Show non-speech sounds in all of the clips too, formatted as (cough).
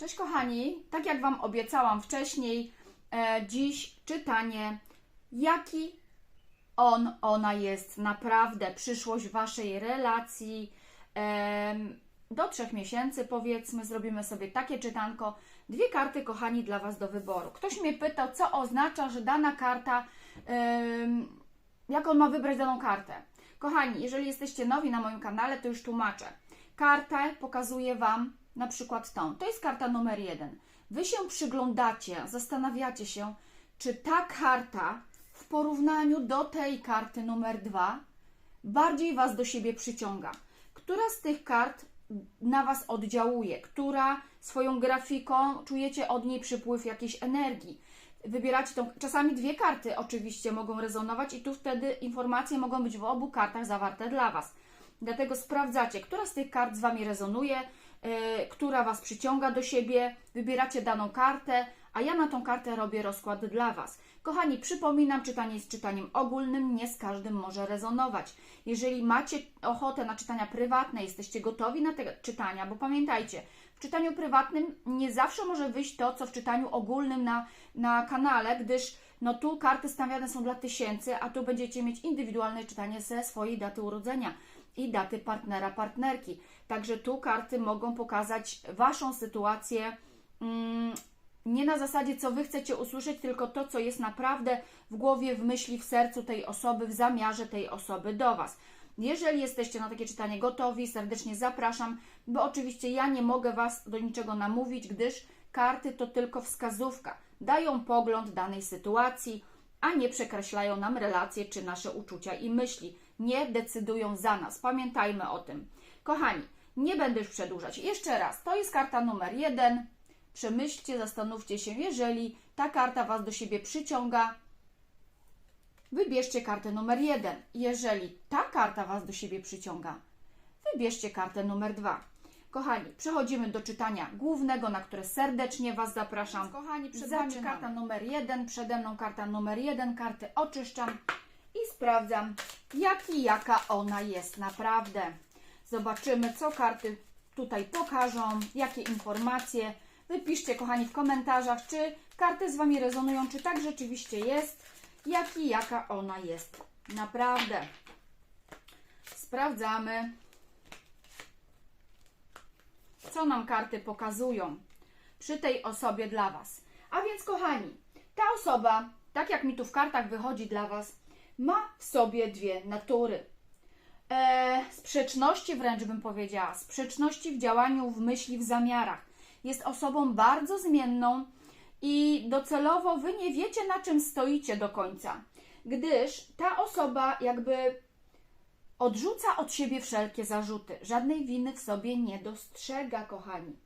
Cześć kochani, tak jak Wam obiecałam wcześniej, e, dziś czytanie, jaki on, ona jest naprawdę, przyszłość Waszej relacji. em, do trzech miesięcy powiedzmy, zrobimy sobie takie czytanko. Dwie karty, kochani, dla Was do wyboru. Ktoś mnie pytał, co oznacza, że dana karta, em, jak on ma wybrać daną kartę. Kochani, jeżeli jesteście nowi na moim kanale, to już tłumaczę. Kartę pokazuję Wam na przykład tą. To jest karta numer jeden. Wy się przyglądacie, zastanawiacie się, czy ta karta w porównaniu do tej karty numer dwa bardziej Was do siebie przyciąga. Która z tych kart na Was oddziałuje? Która swoją grafiką czujecie od niej przypływ jakiejś energii? Wybieracie tą. Czasami dwie karty oczywiście mogą rezonować, i tu wtedy informacje mogą być w obu kartach zawarte dla Was. Dlatego sprawdzacie, która z tych kart z Wami rezonuje, która Was przyciąga do siebie, wybieracie daną kartę, a ja na tą kartę robię rozkład dla Was. Kochani, przypominam, czytanie jest czytaniem ogólnym, nie z każdym może rezonować. Jeżeli macie ochotę na czytania prywatne, jesteście gotowi na te czytania, bo pamiętajcie, w czytaniu prywatnym nie zawsze może wyjść to, co w czytaniu ogólnym na, na kanale, gdyż no tu karty stawiane są dla tysięcy, a tu będziecie mieć indywidualne czytanie ze swojej daty urodzenia i daty partnera, partnerki. Także tu karty mogą pokazać Waszą sytuację mm, nie na zasadzie, co Wy chcecie usłyszeć, tylko to, co jest naprawdę w głowie, w myśli, w sercu tej osoby, w zamiarze tej osoby do Was. Jeżeli jesteście na takie czytanie gotowi, serdecznie zapraszam, bo oczywiście ja nie mogę Was do niczego namówić, gdyż karty to tylko wskazówka. Dają pogląd danej sytuacji, a nie przekreślają nam relacje czy nasze uczucia i myśli. Nie decydują za nas. Pamiętajmy o tym. Kochani, nie będę już przedłużać. Jeszcze raz, to jest karta numer jeden. Przemyślcie, zastanówcie się, jeżeli ta karta Was do siebie przyciąga, wybierzcie kartę numer jeden. Jeżeli ta karta Was do siebie przyciąga, wybierzcie kartę numer dwa. Kochani, przechodzimy do czytania głównego, na które serdecznie Was zapraszam. Kochani, przed Wami Zaczynamy. karta numer jeden, przede mną karta numer jeden, karty oczyszczam i sprawdzam, jaki, jaka ona jest naprawdę. Zobaczymy, co karty tutaj pokażą, jakie informacje. Wypiszcie, kochani, w komentarzach, czy karty z Wami rezonują, czy tak rzeczywiście jest, jaki, jaka ona jest. Naprawdę. Sprawdzamy, co nam karty pokazują przy tej osobie dla Was. A więc, kochani, ta osoba, tak jak mi tu w kartach wychodzi dla Was, ma w sobie dwie natury. E, sprzeczności wręcz bym powiedziała, sprzeczności w działaniu, w myśli, w zamiarach. Jest osobą bardzo zmienną i docelowo Wy nie wiecie, na czym stoicie do końca, gdyż ta osoba jakby odrzuca od siebie wszelkie zarzuty, żadnej winy w sobie nie dostrzega, kochani.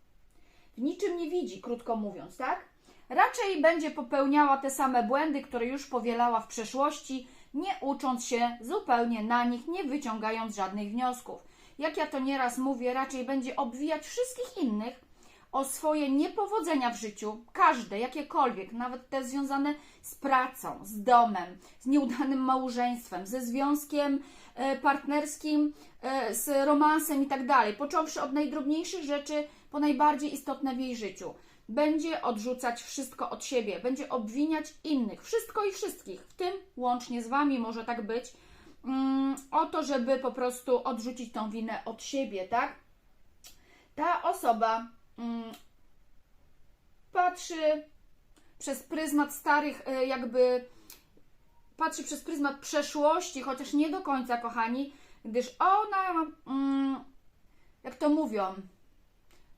W niczym nie widzi, krótko mówiąc, tak? Raczej będzie popełniała te same błędy, które już powielała w przeszłości, nie ucząc się zupełnie na nich, nie wyciągając żadnych wniosków. Jak ja to nieraz mówię, raczej będzie obwijać wszystkich innych o swoje niepowodzenia w życiu, każde, jakiekolwiek, nawet te związane z pracą, z domem, z nieudanym małżeństwem, ze związkiem e, partnerskim, e, z romansem i tak dalej, począwszy od najdrobniejszych rzeczy po najbardziej istotne w jej życiu. Będzie odrzucać wszystko od siebie, będzie obwiniać innych, wszystko i wszystkich, w tym łącznie z Wami może tak być, mm, o to, żeby po prostu odrzucić tą winę od siebie, tak? Ta osoba mm, patrzy przez pryzmat starych, e, jakby patrzy przez pryzmat przeszłości, chociaż nie do końca, kochani, gdyż ona, mm, jak to mówią,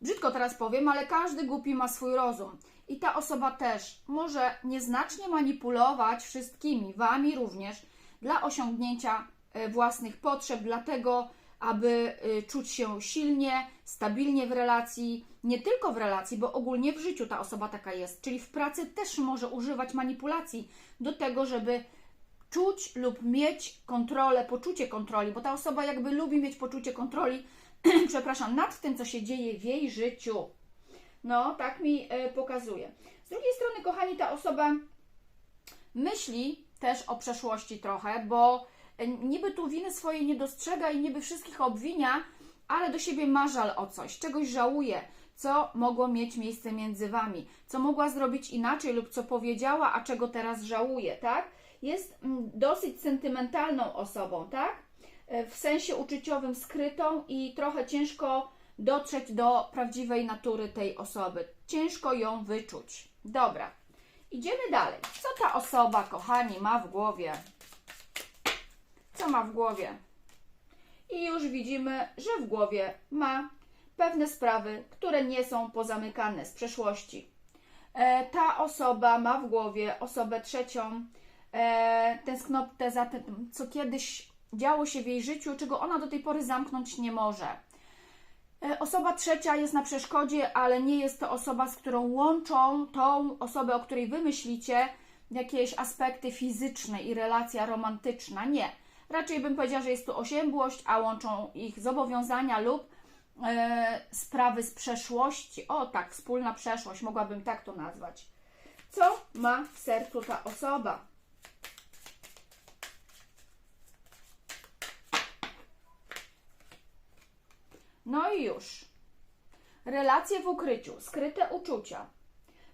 brzydko teraz powiem, ale każdy głupi ma swój rozum. I ta osoba też może nieznacznie manipulować wszystkimi, wami również, dla osiągnięcia e, własnych potrzeb, dlatego, aby e, czuć się silnie, stabilnie w relacji, nie tylko w relacji, bo ogólnie w życiu ta osoba taka jest, czyli w pracy też może używać manipulacji do tego, żeby czuć lub mieć kontrolę, poczucie kontroli, bo ta osoba jakby lubi mieć poczucie kontroli, (clears throat) przepraszam, nad tym, co się dzieje w jej życiu. No, tak mi e, pokazuje. Z drugiej strony, kochani, ta osoba myśli też o przeszłości trochę, bo e, niby tu winy swojej nie dostrzega i niby wszystkich obwinia, ale do siebie ma żal o coś, czegoś żałuje. co mogło mieć miejsce między wami, co mogła zrobić inaczej lub co powiedziała, a czego teraz żałuje, tak? Jest mm, dosyć sentymentalną osobą, tak? E, W sensie uczuciowym skrytą i trochę ciężko dotrzeć do prawdziwej natury tej osoby. Ciężko ją wyczuć. Dobra, idziemy dalej. Co ta osoba, kochani, ma w głowie? Co ma w głowie? I już widzimy, że w głowie ma pewne sprawy, które nie są pozamykane z przeszłości. E, ta osoba ma w głowie osobę trzecią, e, tęsknotę za tym, co kiedyś działo się w jej życiu, czego ona do tej pory zamknąć nie może. E, Osoba trzecia jest na przeszkodzie, ale nie jest to osoba, z którą łączą tą osobę, o której wy myślicie, jakieś aspekty fizyczne i relacja romantyczna. Nie. Raczej bym powiedziała, że jest tu osiębłość, a łączą ich zobowiązania lub e, sprawy z przeszłości. O tak, wspólna przeszłość, mogłabym tak to nazwać. Co ma w sercu ta osoba? No i już. Relacje w ukryciu, skryte uczucia,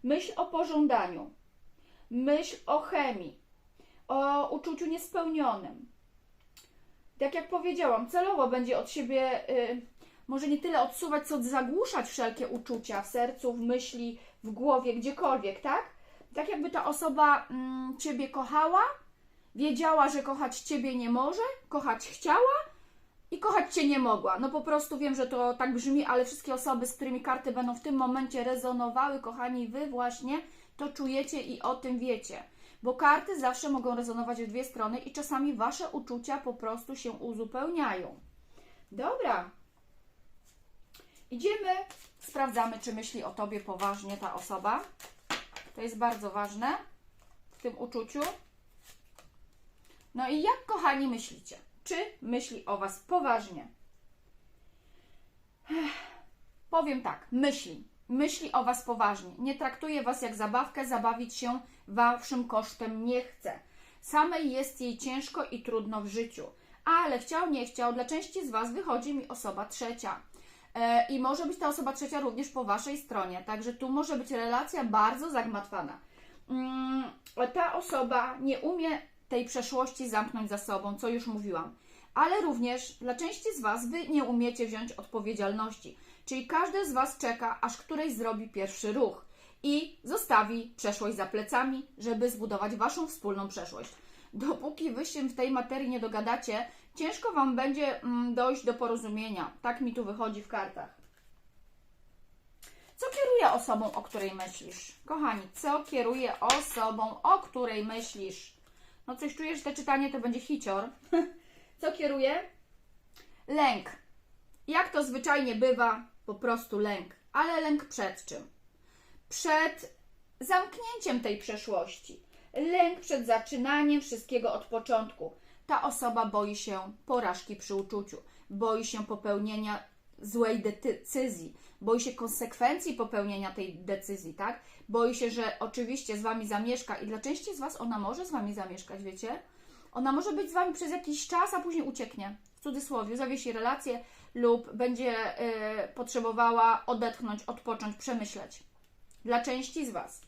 myśl o pożądaniu, myśl o chemii, o uczuciu niespełnionym. Tak jak powiedziałam, celowo będzie od siebie y, może nie tyle odsuwać, co zagłuszać wszelkie uczucia w sercu, w myśli, w głowie, gdziekolwiek, tak? Tak jakby ta osoba mm, Ciebie kochała, wiedziała, że kochać Ciebie nie może, kochać chciała, i kochać Cię nie mogła. No po prostu wiem, że to tak brzmi, ale wszystkie osoby, z którymi karty będą w tym momencie rezonowały, kochani, Wy właśnie to czujecie i o tym wiecie. Bo karty zawsze mogą rezonować w dwie strony i czasami Wasze uczucia po prostu się uzupełniają. Dobra. Idziemy, sprawdzamy, czy myśli o Tobie poważnie ta osoba. To jest bardzo ważne w tym uczuciu. No i jak, kochani, myślicie? Czy myśli o Was poważnie? Ech, Powiem tak, myśli. Myśli o Was poważnie. Nie traktuje Was jak zabawkę, zabawić się Waszym kosztem nie chce. Samej jest jej ciężko i trudno w życiu. Ale chciał, nie chciał, dla części z Was wychodzi mi osoba trzecia. E, I może być ta osoba trzecia również po Waszej stronie. Także tu może być relacja bardzo zagmatwana. Mm, ta osoba nie umie tej przeszłości zamknąć za sobą, co już mówiłam. Ale również dla części z Was Wy nie umiecie wziąć odpowiedzialności. Czyli każdy z Was czeka, aż któryś zrobi pierwszy ruch i zostawi przeszłość za plecami, żeby zbudować Waszą wspólną przeszłość. Dopóki Wy się w tej materii nie dogadacie, ciężko Wam będzie mm, dojść do porozumienia. Tak mi tu wychodzi w kartach. Co kieruje osobą, o której myślisz? Kochani, co kieruje osobą, o której myślisz? No coś czujesz, że to czytanie to będzie hicior. (laughs) Co kieruje? Lęk. Jak to zwyczajnie bywa, po prostu lęk. Ale lęk przed czym? Przed zamknięciem tej przeszłości. Lęk przed zaczynaniem wszystkiego od początku. Ta osoba boi się porażki przy uczuciu, boi się popełnienia złej decyzji, boi się konsekwencji popełnienia tej decyzji, tak? Boi się, że oczywiście z Wami zamieszka i dla części z Was ona może z Wami zamieszkać, wiecie? Ona może być z Wami przez jakiś czas, a później ucieknie. W cudzysłowie, zawiesi relację lub będzie y, potrzebowała odetchnąć, odpocząć, przemyśleć. Dla części z Was.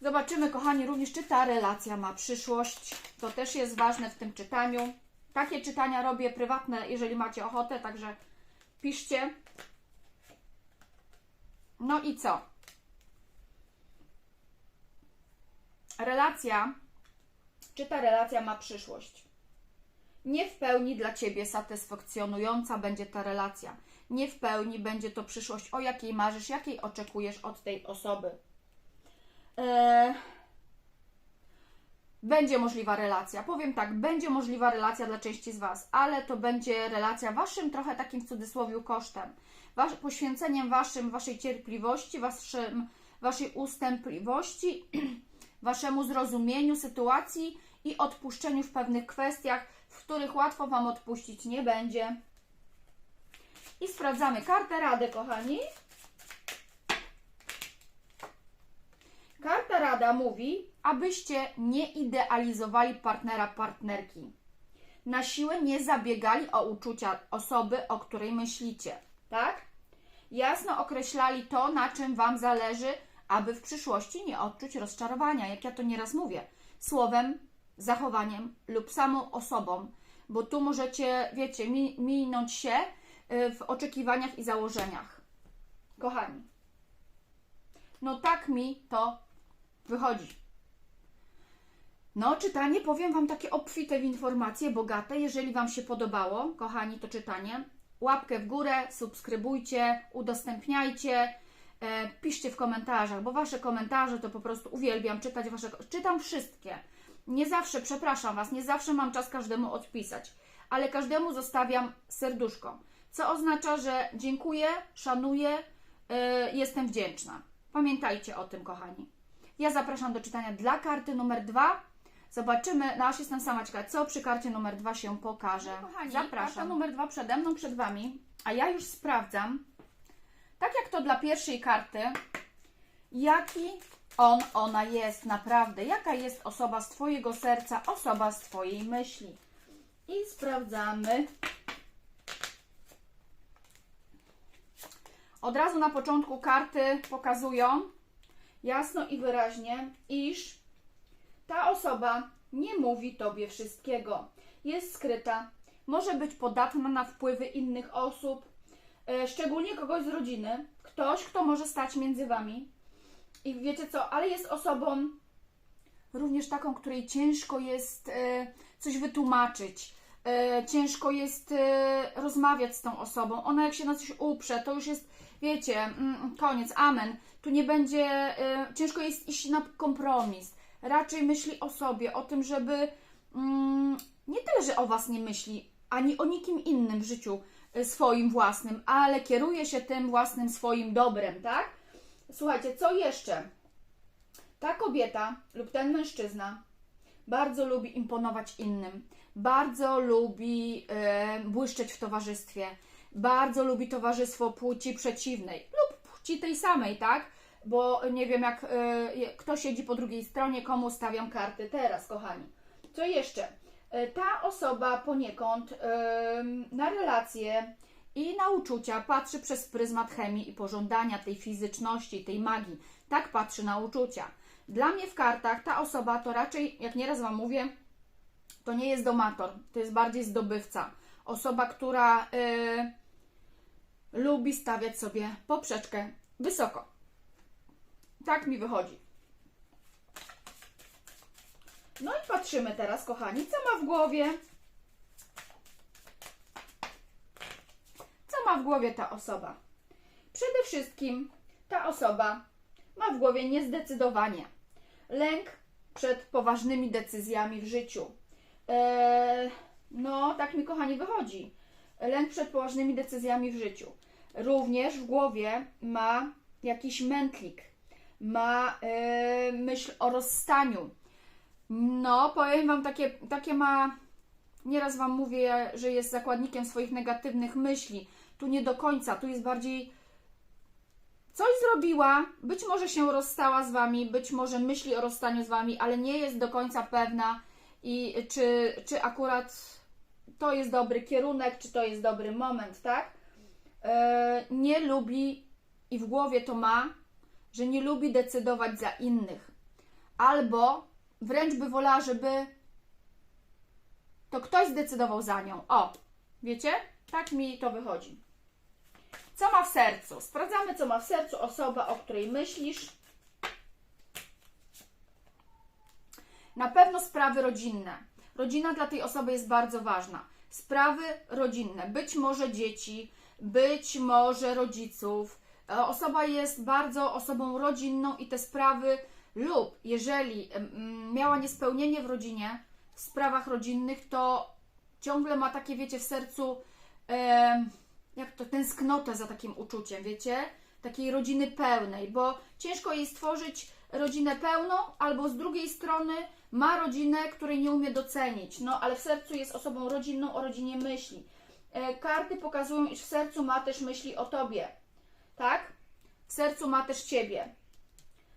Zobaczymy, kochani, również czy ta relacja ma przyszłość. To też jest ważne w tym czytaniu. Takie czytania robię prywatne, jeżeli macie ochotę, także piszcie. No i co? Relacja, czy ta relacja ma przyszłość? Nie w pełni dla Ciebie satysfakcjonująca będzie ta relacja. Nie w pełni będzie to przyszłość, o jakiej marzysz, jakiej oczekujesz od tej osoby. Eee, będzie możliwa relacja. Powiem tak, będzie możliwa relacja dla części z Was, ale to będzie relacja Waszym trochę takim w cudzysłowie kosztem. Wasz, poświęceniem Waszym, Waszej cierpliwości, waszym, Waszej ustępliwości, (clears throat) Waszemu zrozumieniu sytuacji i odpuszczeniu w pewnych kwestiach, w których łatwo Wam odpuścić nie będzie. I sprawdzamy kartę rady, kochani. Karta rada mówi, abyście nie idealizowali partnera, partnerki. Na siłę nie zabiegali o uczucia osoby, o której myślicie, tak? jasno określali to, na czym Wam zależy, aby w przyszłości nie odczuć rozczarowania, jak ja to nieraz mówię, słowem, zachowaniem lub samą osobą, bo tu możecie, wiecie, mi, minąć się y, w oczekiwaniach i założeniach. Kochani, no tak mi to wychodzi. No, czytanie, powiem Wam takie obfite w informacje, bogate. Jeżeli Wam się podobało, kochani, to czytanie, łapkę w górę, subskrybujcie, udostępniajcie, e, piszcie w komentarzach, bo Wasze komentarze to po prostu uwielbiam czytać Wasze. Czytam wszystkie. Nie zawsze, przepraszam Was, nie zawsze mam czas każdemu odpisać, ale każdemu zostawiam serduszko, co oznacza, że dziękuję, szanuję, e, jestem wdzięczna. Pamiętajcie o tym, kochani. Ja zapraszam do czytania dla karty numer dwa. Zobaczymy, no aż jestem sama ciekawa, co przy karcie numer dwa się pokaże. No, kochani, zapraszam. karta numer dwa przede mną, przed Wami, a ja już sprawdzam, tak jak to dla pierwszej karty, jaki on, ona jest naprawdę, jaka jest osoba z Twojego serca, osoba z Twojej myśli. I sprawdzamy. Od razu na początku karty pokazują jasno i wyraźnie, iż ta osoba nie mówi Tobie wszystkiego. Jest skryta, może być podatna na wpływy innych osób, e, szczególnie kogoś z rodziny, ktoś, kto może stać między Wami. I wiecie co, ale jest osobą również taką, której ciężko jest e, coś wytłumaczyć. E, ciężko jest rozmawiać z tą osobą. Ona jak się na coś uprze, to już jest, wiecie, mm, koniec, amen. Tu nie będzie, e, ciężko jest iść na kompromis. Raczej myśli o sobie, o tym, żeby mm, nie tyle, że o Was nie myśli, ani o nikim innym w życiu e, swoim własnym, ale kieruje się tym własnym swoim dobrem, tak? Słuchajcie, co jeszcze? Ta kobieta lub ten mężczyzna bardzo lubi imponować innym, bardzo lubi e, błyszczeć w towarzystwie, bardzo lubi towarzystwo płci przeciwnej tej samej, tak? Bo nie wiem, jak e, kto siedzi po drugiej stronie, komu stawiam karty teraz, kochani. Co jeszcze? E, ta osoba poniekąd e, na relacje i na uczucia patrzy przez pryzmat chemii i pożądania tej fizyczności, tej magii. Tak patrzy na uczucia. Dla mnie w kartach ta osoba to raczej, jak nieraz Wam mówię, to nie jest domator, to jest bardziej zdobywca. Osoba, która y, lubi stawiać sobie poprzeczkę wysoko. Tak mi wychodzi. No i patrzymy teraz, kochani, co ma w głowie. Co ma w głowie ta osoba? Przede wszystkim ta osoba ma w głowie niezdecydowanie. Lęk przed poważnymi decyzjami w życiu. Eee, no, tak mi kochani wychodzi. Lęk przed poważnymi decyzjami w życiu. Również w głowie ma jakiś mętlik, ma e, myśl o rozstaniu. No, powiem Wam, takie, takie ma. Nieraz Wam mówię, że jest zakładnikiem swoich negatywnych myśli. Tu nie do końca, tu jest bardziej coś zrobiła, być może się rozstała z wami, być może myśli o rozstaniu z wami, ale nie jest do końca pewna i czy, czy akurat to jest dobry kierunek, czy to jest dobry moment, tak? E, nie lubi i w głowie to ma, że nie lubi decydować za innych. Albo wręcz by wolała, żeby to ktoś zdecydował za nią. O, wiecie? Tak mi to wychodzi. Co ma w sercu? Sprawdzamy, co ma w sercu osoba, o której myślisz. Na pewno sprawy rodzinne. Rodzina dla tej osoby jest bardzo ważna. Sprawy rodzinne, być może dzieci, być może rodziców. E, Osoba jest bardzo osobą rodzinną i te sprawy, lub jeżeli mm, miała niespełnienie w rodzinie, w sprawach rodzinnych, to ciągle ma takie, wiecie, w sercu. em, jak to, tęsknotę za takim uczuciem, wiecie? Takiej rodziny pełnej, bo ciężko jej stworzyć rodzinę pełną, albo z drugiej strony ma rodzinę, której nie umie docenić, no ale w sercu jest osobą rodzinną, o rodzinie myśli. E, karty pokazują, iż w sercu ma też myśli o tobie, tak? W sercu ma też ciebie.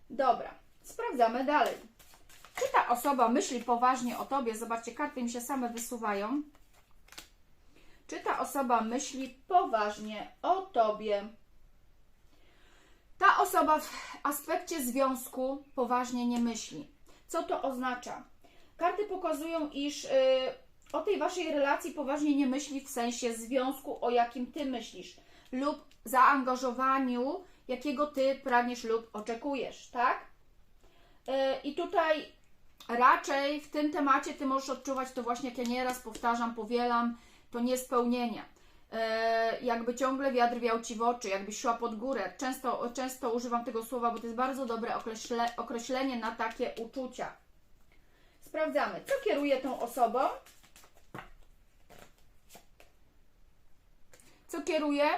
Dobra, sprawdzamy dalej. Czy ta osoba myśli poważnie o tobie? Zobaczcie, karty mi się same wysuwają. Czy ta osoba myśli poważnie o tobie? osoba w aspekcie związku poważnie nie myśli. Co to oznacza? Karty pokazują, iż y, o tej waszej relacji poważnie nie myśli w sensie związku, o jakim ty myślisz, lub zaangażowaniu, jakiego ty pragniesz lub oczekujesz, tak? Y, I tutaj raczej w tym temacie ty możesz odczuwać to właśnie, jak ja nieraz powtarzam, powielam, to niespełnienie. E, jakby ciągle wiatr wiał ci w oczy, jakbyś szła pod górę. Często, często używam tego słowa, bo to jest bardzo dobre określe, określenie na takie uczucia. Sprawdzamy, co kieruje tą osobą. Co kieruje?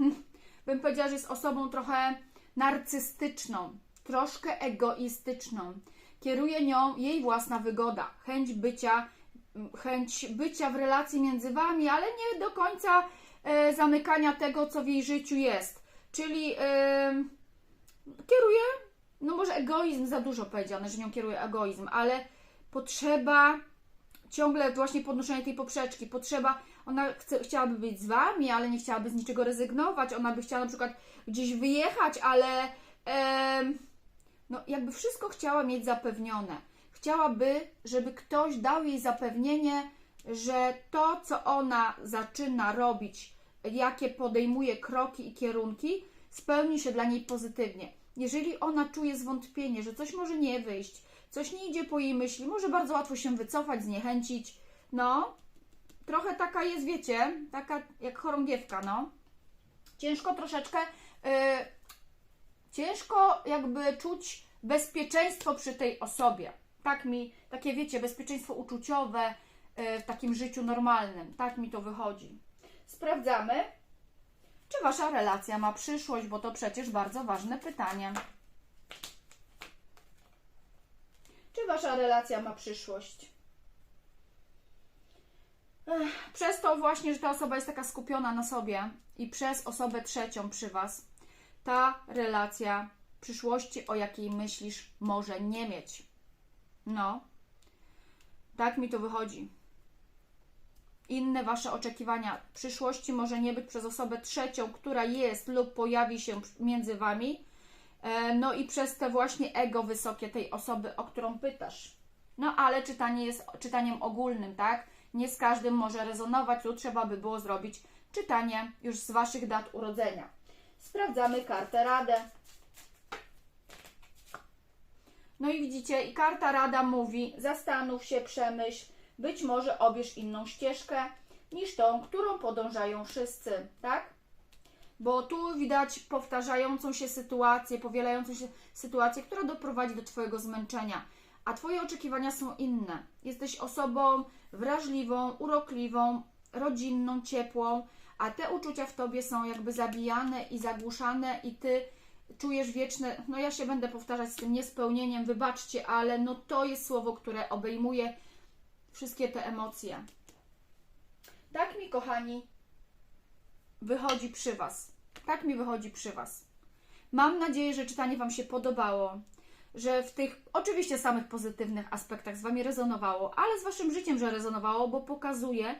(laughs) Bym powiedziała, że jest osobą trochę narcystyczną, troszkę egoistyczną. Kieruje nią jej własna wygoda, chęć bycia chęć bycia w relacji między wami, ale nie do końca e, zamykania tego, co w jej życiu jest. Czyli e, kieruje, no może egoizm za dużo powiedziane, że nią kieruje egoizm, ale potrzeba ciągle właśnie podnoszenia tej poprzeczki, potrzeba, ona chce, chciałaby być z wami, ale nie chciałaby z niczego rezygnować, ona by chciała na przykład gdzieś wyjechać, ale e, no jakby wszystko chciała mieć zapewnione chciałaby, żeby ktoś dał jej zapewnienie, że to, co ona zaczyna robić, jakie podejmuje kroki i kierunki, spełni się dla niej pozytywnie. Jeżeli ona czuje zwątpienie, że coś może nie wyjść, coś nie idzie po jej myśli, może bardzo łatwo się wycofać, zniechęcić. No, trochę taka jest, wiecie, taka jak chorągiewka, no. Ciężko troszeczkę, yy, ciężko jakby czuć bezpieczeństwo przy tej osobie tak mi, takie wiecie, bezpieczeństwo uczuciowe e, w takim życiu normalnym. Tak mi to wychodzi. Sprawdzamy, czy Wasza relacja ma przyszłość, bo to przecież bardzo ważne pytanie. Czy Wasza relacja ma przyszłość? Przez to właśnie, że ta osoba jest taka skupiona na sobie i przez osobę trzecią przy Was, ta relacja przyszłości, o jakiej myślisz, może nie mieć. No, tak mi to wychodzi. Inne Wasze oczekiwania przyszłości może nie być przez osobę trzecią, która jest lub pojawi się między Wami, e, no i przez te właśnie ego wysokie tej osoby, o którą pytasz. No ale czytanie jest czytaniem ogólnym, tak? Nie z każdym może rezonować, tu trzeba by było zrobić czytanie już z Waszych dat urodzenia. Sprawdzamy kartę Radę. No i widzicie, i karta rada mówi: zastanów się, przemyśl, być może obierz inną ścieżkę niż tą, którą podążają wszyscy, tak? Bo tu widać powtarzającą się sytuację, powielającą się sytuację, która doprowadzi do Twojego zmęczenia. A Twoje oczekiwania są inne. Jesteś osobą wrażliwą, urokliwą, rodzinną, ciepłą, a te uczucia w Tobie są jakby zabijane i zagłuszane, i Ty czujesz wieczne, no ja się będę powtarzać z tym niespełnieniem, wybaczcie, ale no to jest słowo, które obejmuje wszystkie te emocje. Tak mi, kochani, wychodzi przy Was. Tak mi wychodzi przy Was. Mam nadzieję, że czytanie Wam się podobało, że w tych oczywiście samych pozytywnych aspektach z Wami rezonowało, ale z Waszym życiem, że rezonowało, bo pokazuje,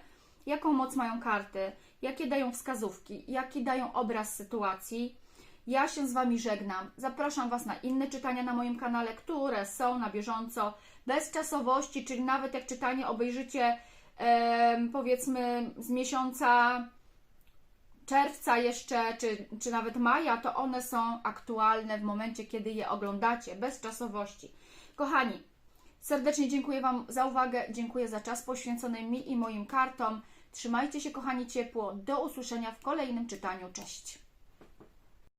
jaką moc mają karty, jakie dają wskazówki, jaki dają obraz sytuacji ja się z Wami żegnam. Zapraszam Was na inne czytania na moim kanale, które są na bieżąco, bez czasowości, czyli nawet jak czytanie obejrzycie e, powiedzmy z miesiąca czerwca jeszcze, czy, czy nawet maja, to one są aktualne w momencie, kiedy je oglądacie, bez czasowości. Kochani, serdecznie dziękuję Wam za uwagę, dziękuję za czas poświęcony mi i moim kartom. Trzymajcie się, kochani, ciepło. Do usłyszenia w kolejnym czytaniu. Cześć.